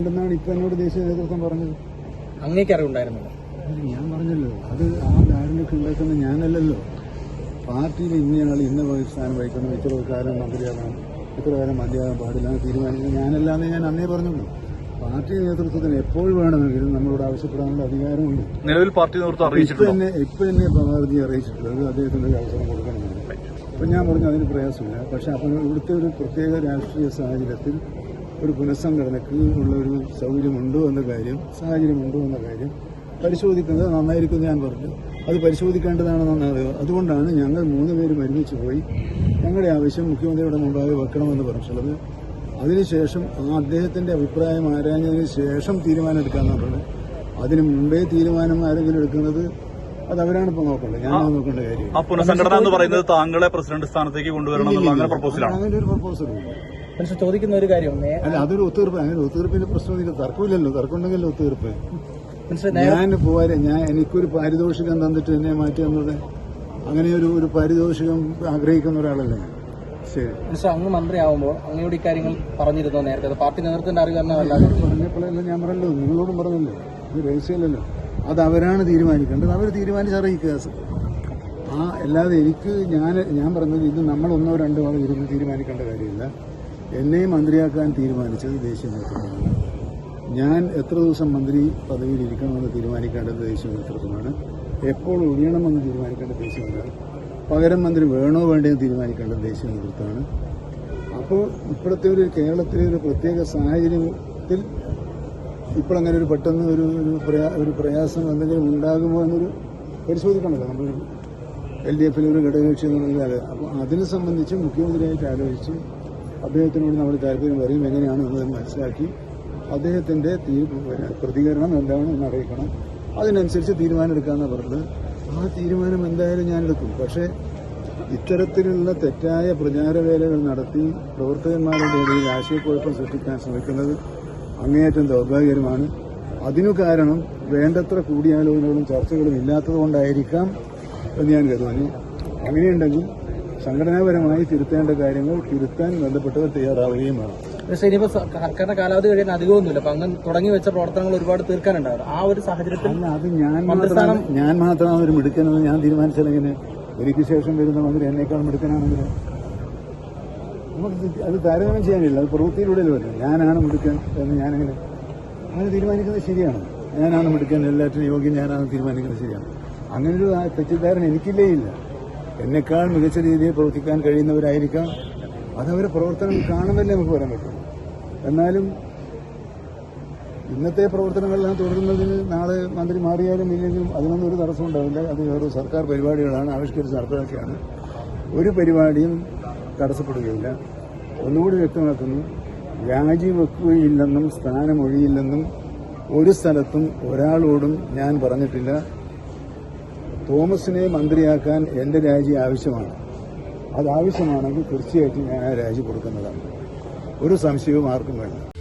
ഉണ്ടെന്നാണ് ഇപ്പൊ എന്നോട് ദേശീയ നേതൃത്വം പറഞ്ഞത്. അങ്ങേക്ക് അറിവുണ്ടായിരുന്നില്ല. ഞാൻ പറഞ്ഞല്ലോ. അത് ആ ധാരണയ്ക്ക് ഉണ്ടാക്കുന്ന ഞാനല്ലല്ലോ. പാർട്ടിയിൽ ഇന്നയാൾ ഇന്ന സ്ഥാനം വഹിക്കണം ഇത്ര കാലം മന്ത്രിയാകണം ഇത്ര കാലം മന്ത്രിയാകാൻ പാടില്ല എന്ന് തീരുമാനിക്കുന്നത് ഞാനല്ലാന്ന് ഞാൻ അന്നേ പറഞ്ഞുള്ളൂ പാർട്ടി നേതൃത്വത്തിന് എപ്പോൾ വേണമെങ്കിലും നമ്മളോട് ആവശ്യപ്പെടാനുള്ള അധികാരമുണ്ട്. നിലവിൽ പാർട്ടി നേതൃത്വം അറിയിച്ചിട്ടുണ്ട്? തന്നെ ഇപ്പൊ തന്നെ പ്രഭാവതി അറിയിച്ചിട്ടുള്ളത് അദ്ദേഹത്തിന് ഒരു അവസരം കൊടുക്കണമെന്ന് അപ്പൊ ഞാൻ പറഞ്ഞു അതിന് പ്രയാസമില്ല. പക്ഷെ അപ്പോൾ ഇവിടുത്തെ ഒരു പ്രത്യേക രാഷ്ട്രീയ സാഹചര്യത്തിൽ ഒരു പുനഃസംഘടനയ്ക്ക് ഉള്ള ഒരു സൗകര്യമുണ്ടോ എന്ന കാര്യം സാഹചര്യമുണ്ടോ എന്ന കാര്യം പരിശോധിക്കുന്നത് നന്നായിരിക്കും ഞാൻ പറഞ്ഞു. അത് പരിശോധിക്കേണ്ടതാണ് നന്നായത് അതുകൊണ്ടാണ് ഞങ്ങൾ മൂന്ന് പേരും ഒരുമിച്ച് പോയി ഞങ്ങളുടെ ആവശ്യം മുഖ്യമന്ത്രിയുടെ മുമ്പാകെ വെക്കണമെന്ന് പറഞ്ഞിട്ടുള്ളത്. അതിനുശേഷം ആ അദ്ദേഹത്തിന്റെ അഭിപ്രായം ആരാഞ്ഞതിന് ശേഷം തീരുമാനം എടുക്കാമെന്നാണ് പറഞ്ഞത് അതിന് മുമ്പേ തീരുമാനം ആരെങ്കിലും എടുക്കുന്നത് അത് അവരാണ് ഇപ്പൊ നോക്കേണ്ടത്. ഞാൻ നോക്കേണ്ട കാര്യം. പുനഃസംഘടന എന്ന് പറയുന്നത് താങ്കളെ പ്രസിഡന്റ് സ്ഥാനത്തേക്ക് കൊണ്ടുവരണം അങ്ങനെ ഒരു പ്രപ്പോസലുണ്ട് മനുഷ്യൻ ചോദിക്കുന്ന ഒരു കാര്യം അല്ല അതൊരു ഒത്തുതീർപ്പ് അങ്ങനെ ഒത്തുതീർപ്പിന്റെ പ്രശ്നമൊന്നുമില്ല തർക്കമില്ലല്ലോ തർക്കം ഉണ്ടെങ്കിലും ഒത്തുതീർപ്പ് ഞാൻ പോരെ ഞാൻ എനിക്കൊരു പാരിതോഷികം തന്നിട്ട് എന്നെ മാറ്റി തന്നത് അങ്ങനെ ഒരു ഒരു പാരിതോഷികം ആഗ്രഹിക്കുന്ന ഒരാളല്ലേ. ശരി. പക്ഷെ അങ്ങ് മന്ത്രിയാവുമ്പോൾ അങ്ങയോട് ഇക്കാര്യങ്ങൾ പറഞ്ഞിരുന്നോ നേരത്തെ? പാർട്ടി നേതൃത്വത്തിന്റെ അറിവെന്നല്ലാതെ പറഞ്ഞപ്പോഴല്ല ഞാൻ പറഞ്ഞല്ലോ നിങ്ങളോടും പറഞ്ഞല്ലോ? ഇത് രഹസ്യമല്ലല്ലോ. അത് അവരാണ് തീരുമാനിക്കേണ്ടത്. അവർ തീരുമാനിച്ചറിയിക്കുക. ആ അല്ലാതെ എനിക്ക് ഞാൻ ഞാൻ പറഞ്ഞത് ഇത് നമ്മൾ ഒന്നോ രണ്ടോ ഇരുന്ന് തീരുമാനിക്കേണ്ട കാര്യമില്ല. എന്നെയും മന്ത്രിയാക്കാൻ തീരുമാനിച്ചത് ദേശീയ നേതൃത്വമാണ്. ഞാൻ എത്ര ദിവസം മന്ത്രി പദവിയിൽ ഇരിക്കണമെന്ന് തീരുമാനിക്കേണ്ടത് ദേശീയ നേതൃത്വമാണ്. എപ്പോൾ ഒഴിയണമെന്ന് തീരുമാനിക്കേണ്ടത് ദേശീയ നേതൃത്വം പകരം മന്ത്രി വേണോ വേണ്ടയോ തീരുമാനിക്കേണ്ടത് ദേശീയ നേതൃത്വമാണ്. അപ്പോൾ ഇപ്പോഴത്തെ ഒരു കേരളത്തിലെ ഒരു പ്രത്യേക സാഹചര്യത്തിൽ ഇപ്പോൾ അങ്ങനെ ഒരു പെട്ടെന്ന് ഒരു ഒരു പ്രയാ ഒരു പ്രയാസം എന്തെങ്കിലും ഉണ്ടാകുമോ എന്നൊരു പരിശോധിക്കണമല്ലോ. നമ്മൾ എൽ ഡി എഫിൽ ഒരു ഘടകകക്ഷി പറഞ്ഞാൽ അപ്പോൾ അതിനെ സംബന്ധിച്ച് മുഖ്യമന്ത്രിയായിട്ട് ആലോചിച്ച് അദ്ദേഹത്തിനോട് നമ്മൾ താല്പര്യം പറയും എങ്ങനെയാണ് എന്നത് മനസ്സിലാക്കി അദ്ദേഹത്തിന്റെ പ്രതികരണം എന്താണ് എന്ന് അറിയിക്കണം. അതിനനുസരിച്ച് തീരുമാനം എടുക്കാമെന്നാണ് പറഞ്ഞത്. ആ തീരുമാനം എന്തായാലും ഞാൻ എടുക്കും. പക്ഷേ ഇത്തരത്തിലുള്ള തെറ്റായ പ്രചാരവേലകൾ നടത്തി പ്രവർത്തകന്മാരുടെ ഇടയിൽ ആശയക്കുഴപ്പം സൃഷ്ടിക്കാൻ ശ്രമിക്കുന്നത് അങ്ങേയറ്റം ദൗർഭാഗ്യകരമാണ്. അതിനു കാരണം വേണ്ടത്ര കൂടിയാലോചനകളും ചർച്ചകളും ഇല്ലാത്തതുകൊണ്ടായിരിക്കാം എന്ന് ഞാൻ കരുതുന്നു. അങ്ങനെയുണ്ടെങ്കിൽ സംഘടനാപരമായി തിരുത്തേണ്ട കാര്യങ്ങൾ തിരുത്താൻ ബന്ധപ്പെട്ടവർ തയ്യാറാവുകയും വേണം. പക്ഷേ ഇനിയിപ്പോ സർക്കാരിന്റെ കാലാവധി കഴിയാൻ അധികമൊന്നുമില്ല. അപ്പൊ അങ്ങ് തുടങ്ങി വെച്ച പ്രവർത്തനങ്ങൾ ഒരുപാട് തീർക്കാനുണ്ടാവും ആ ഒരു സാഹചര്യത്തിൽ അത് ഞാൻ മാത്രമാണ് ഞാൻ മാത്രമാണ് ഒരു മിടുക്കനെന്ന് ഞാൻ തീരുമാനിച്ചതെങ്ങനെ എനിക്ക് ശേഷം വരുന്ന മന്ത്രി എന്നേക്കാൾ മിടുക്കനാണെങ്കിൽ നമുക്ക് അത് താരതമ്യം ചെയ്യാനില്ല. അത് പ്രവൃത്തിയിലൂടെ വരും ഞാനാണ് മിടുക്കൻ എന്ന് ഞാനെങ്ങനെ അങ്ങനെ തീരുമാനിക്കുന്നത് ശരിയാണ്. ഞാനാണ് മിടുക്കൻ. എല്ലാറ്റിനും യോഗ്യം ഞാനാണ് തീരുമാനിക്കുന്നത് ശരിയാണ്. അങ്ങനെ ഒരു തെറ്റിദ്ധാരണ എനിക്കില്ലേ ഇല്ല. എന്നെക്കാൾ മികച്ച രീതിയിൽ പ്രവർത്തിക്കാൻ കഴിയുന്നവരായിരിക്കാം. അതവരെ പ്രവർത്തനം കാണുന്നല്ലേ നമുക്ക് പറയാൻ പറ്റും. എന്നാലും ഇന്നത്തെ പ്രവർത്തനങ്ങളെല്ലാം തുടരുന്നതിന് നാളെ മന്ത്രി മാറിയാലും ഇല്ലെങ്കിലും അതിനൊന്നും ഒരു തടസ്സം ഉണ്ടാവില്ല. അത് വേറെ സർക്കാർ പരിപാടികളാണ് ആവിഷ്കരിച്ച് നടപ്പിലാക്കിയാണ് ഒരു പരിപാടിയും തടസ്സപ്പെടുകയില്ല. ഒന്നുകൂടി വ്യക്തമാക്കുന്നു രാജിവെക്കുകയില്ലെന്നും സ്ഥാനമൊഴിയില്ലെന്നും ഒരു സ്ഥലത്തും ഒരാളോടും ഞാൻ പറഞ്ഞിട്ടില്ല. തോമസിനെ മന്ത്രിയാക്കാൻ എന്റെ രാജി ആവശ്യമാണ്. അത് ആവശ്യമാണെങ്കിൽ തീർച്ചയായിട്ടും ഞാൻ ആ രാജി കൊടുക്കുന്നതാണ്. ഒരു സംശയവും ആർക്കും വേണ്ട.